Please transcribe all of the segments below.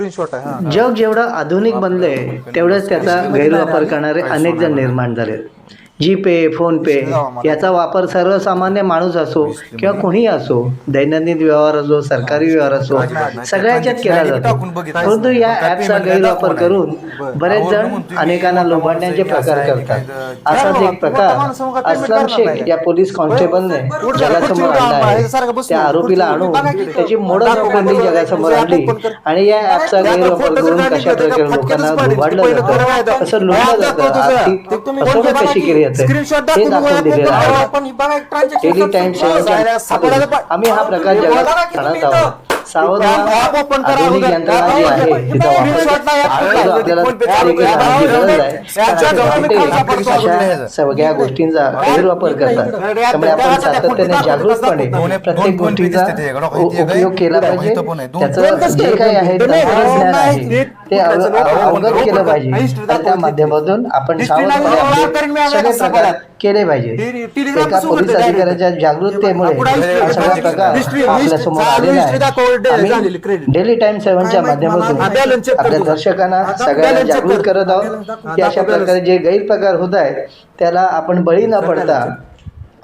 जग जेवढं आधुनिक बनलंय तेवढंच त्याचा गैरवापर करणारे अनेक जण निर्माण झाले जी पे फोन पे याचा वापर सर्वसामान्य माणूस असो किंवा कोणीही असो दैनंदिन व्यवहार असो सरकारी व्यवहार असो सगळ्या ह्याच्यात केला जातो. परंतु या ॲपचा गैरवापर करून बरेच जण अनेकांना लोभाडण्याचे प्रकार करतात. असाच एक प्रकार अस्लम शेख या पोलीस कॉन्स्टेबलने जगासमोर आणला आहे. त्या आरोपीला आणून त्याची ऑपरेंडी जगासमोर आणली. आणि या ॲपचा गैरवापर करून कशा प्रकारे लोकांना लुबाडलं जातं? कसं लुटलं जातं. आर्थिक फसवणूक कशी केली जाते स्क्रीनशॉट दाखवून दिलेलं आहे. आपण बघा एक transaction डेली टाइम सेव्हनच्या आम्ही हा प्रकार जगात आणत आहोत. सावध व्हा. आधुनिक यंत्रणा जी आहे तिचा वापर. करा. आपल्याला प्रत्येक जणांची गरज आहे. कारण ते अशा सगळ्या गोष्टींचा गैरवापर करतात. त्यामुळे आपण सातत्याने जागृतपणे प्रत्येक गोष्टीचा उ- उपयोग केला पाहिजे. त्याचं जे काही आहे तंत्रज्ञान आहे. ते अव- अवगत केलं पाहिजे. त्या माध्यमातून आपण केले पाहिजे. एका पोलीस अधिकाऱ्याच्या जागृततेमुळे सगळा प्रकार आपल्यासमोर आलेला आहे. डेली टाइम सेव्हनच्या माध्यमातून आपल्या दर्शकांना सगळ्यांना जागृत करत आहोत की अशा प्रकारे जे गैरप्रकार होत आहेत त्याला आपण बळी न पडता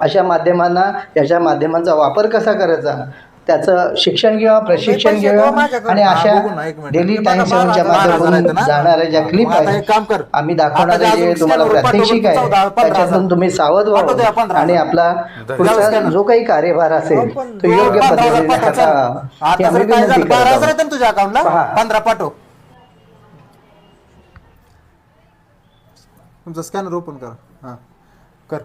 अशा माध्यमांना याच्या माध्यमांचा वापर कसा करायचा? त्याचं शिक्षण किंवा प्रशिक्षण घ्यावं आणि अशा डेली टाइम सेव्हनच्या माध्यमातून जाणाऱ्या ज्या क्लिप आहेत कर. आम्ही दाखवणारे जे तुम्हाला प्रात्यक्षिक आहे त्याच्यातून तुम्ही सावध व्हावं पंधरा. आणि आपला पुढचा जो काही कार्यभार असेल तो योग्य पद्धतीने ही तुझ्या अकाउंटला. पंधरा पाठव. तुमचा स्कॅनर ओपन कर. हा. कर.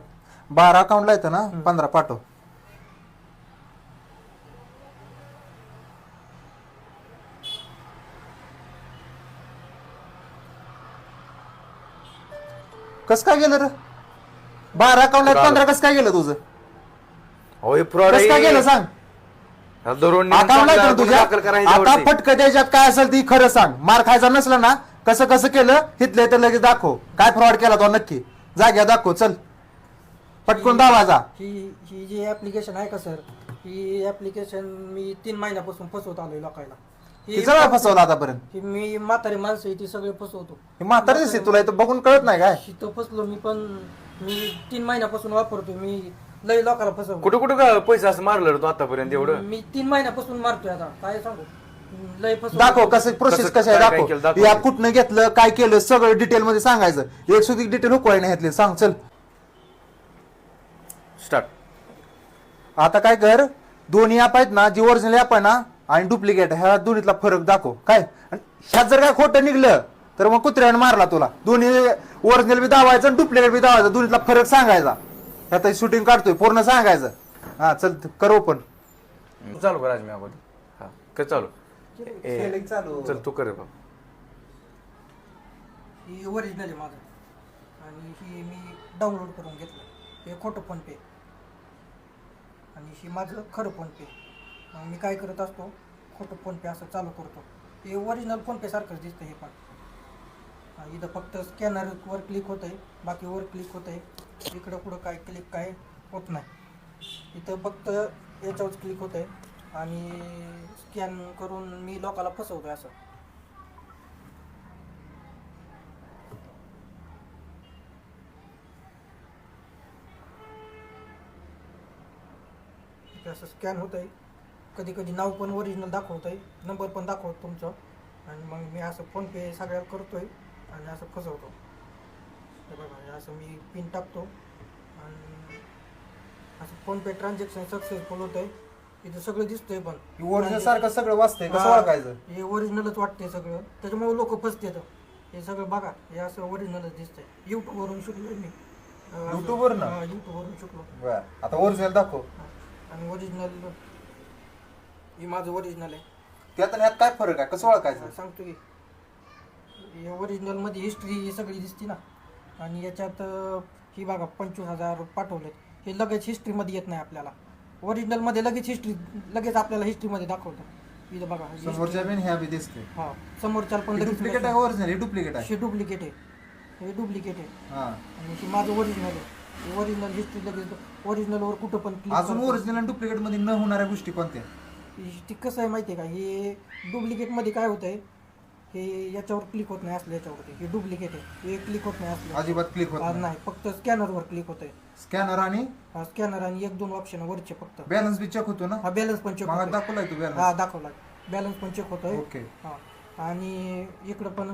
बारा अकाउंटला येतं ना? पंधरा पाठव. कस काय गेलं रे? बारा अकाउंटला आहेत, पंधरा कस काय गेलं तुझं? होय फ्रॉड कस काय गेलं सांग? आहे तुझ्या? आता फटकं त्याच्यात काय असेल ती खरं सांग. मार खायचा नसला ना कसं कसं केलं तिथले तर लगेच दाखव. काय फ्रॉड केला तो नक्की? जाग्या दाखव चल. पटकून दावाजा ही ही जी ऍप्लिकेशन आहे का सर ही ऍप्लिकेशन मी तीन महिन्यापासून फसवत आलोय लोकांना. तिचा वेळा फसवला आतापर्यंत. मी म्हातारी माणसं आहे ती सगळे फसवतो. हे म्हातारी दिसते तुला इथं बघून कळत नाही काय? तिथं फसलो मी पण मी तीन महिन्यापासून वापरतो मी लय लोकांना फसवतो. कुठं कुठं का पैसा असं मारलं रे तू आतापर्यंत एवढं? मी तीन महिन्यापासून मारतोय आता काय सांगू? लय फसवतो. दाखव कसं प्रोसेस कसं- आहे काय- काय दाखव. केलं दाखव. या कुठनं घेतलं काय केलं सगळं डिटेल मध्ये सांगायचं. एक सुधी डिटेल हुकवाय नाही घेतली सांग चल. स्टार्ट आता काय कर दोन्ही ॲप आहेत ना जी ओरिजिनल ॲप आहे ना आणि डुप्लिकेट ह्या दोन्हीतला फरक दाखव. काय? आणि ह्यात जर काय खोटं निघलं तर मग कुत्र्याने मारला तुला. दोन्ही ओरिजिनल बी दावायचं आणि डुप्लिकेट बी दावायचं दोन्हीतला फरक सांगायचा. ह्यात शूटिंग काढतोय पूर्ण सांगायचं. हा चल कर ओपन चालू कर आज मी अगोदर हा कर चालू. ए, चल. तू कर रे बाबा. ही ओरिजिनल आहे माझं. आणि ही मी डाउनलोड करून घेतलं. हे खोटं फोन पे आणि ही माझं खरं फोन पे मग मी काय करत असतो खोटं फोनपे असं चालू करतो. हे ओरिजिनल फोनपेसारखंच दिसतं हे पण. इथं फक्त स्कॅनरवर क्लिक होत आहे बाकीवर क्लिक होत आहे इकडं कुठं काय क्लिक काय होत नाही. इथं फक्त याच्यावरच क्लिक होत आहे आणि स्कॅन करून मी लोकाला फसवतोय असं. असं स्कॅन होत आहे कधी कधी नाव पण ओरिजिनल दाखवत आहे नंबर पण दाखवतो तुमचं. आणि मग मी असं फोनपे सगळ्या करतोय आणि असं फसवतो. हे बघा असं मी पिन टाकतो. आणि असं फोनपे ट्रान्झॅक्शन सक्सेसफुल होत आहे इथं सगळं दिसतंय पण. ओरिजिनल सारखं सगळं वाचतंय कसं हा, ओळखायचं? हे ओरिजिनलच वाटतंय सगळं. त्याच्यामुळे लोक फसतात. हे सगळं बघा हे असं ओरिजिनलच दिसतंय. युट्यूबवरून शिकलो मी. अं, असं- YouTube वरनं? हा, YouTube वरून शिकलो. बरं. आता ओरिजिनल दाखव. आणि ओरिजिनल हे माझं ओरिजिनल आहे. त्यात आणि ह्यात काय फरक आहे? कसं ओळखायचं? सांगतो की. हे ओरिजिनलमध्ये हिस्ट्री सगळी दिसते ना. आणि याच्यात अं, ही बघा पंचवीस हजार पाठवलेत. हे लगेच हिस्ट्रीमध्ये येत नाही आपल्याला. ओरिजिनलमध्ये लगेच हिस्ट्री लगेच आपल्याला हिस्ट्रीमध्ये दाखवतं. इथं बघा history. समोरच्या बिन ह्या बी दिसते हा समोरच्या पण डुप्लिकेट आहे ओरिजिनल हे डुप्लिकेट आहे? हे डुप्लिकेट आहे. हे डुप्लिकेट आहे. हा. आणि हे माझं ओरिजिनल आहे. ओरिजिनल हिस्ट्री लगेच ओरिजिनलवर कुठं पण click अजून करतो. ओरिजिनल आणि डुप्लिकेटमध्ये न होणाऱ्या गोष्टी कोणत्या? ती कसं आहे माहिती आहे का? हे डुप्लिकेटमध्ये काय होतं आहे हे याच्यावर क्लिक होत नाही असलं याच्यावरती. हे डुप्लिकेट आहे. हे क्लिक होत नाही असलं. अजिबात क्लिक होत हा, नाही. नाही. फक्त स्कॅनरवर क्लिक होत आहे स्कॅनर आणि? स्कॅनर आणि एक दोन ऑप्शन वरचे फक्त. बॅलन्स बी चेक होतो ना? हा बॅलन्स पण चेक होतोय. दाखवलाय तू हा बॅलन्स दाखवला बॅलन्स पण चेक होतोय. ओके हा. आणि इकडं पण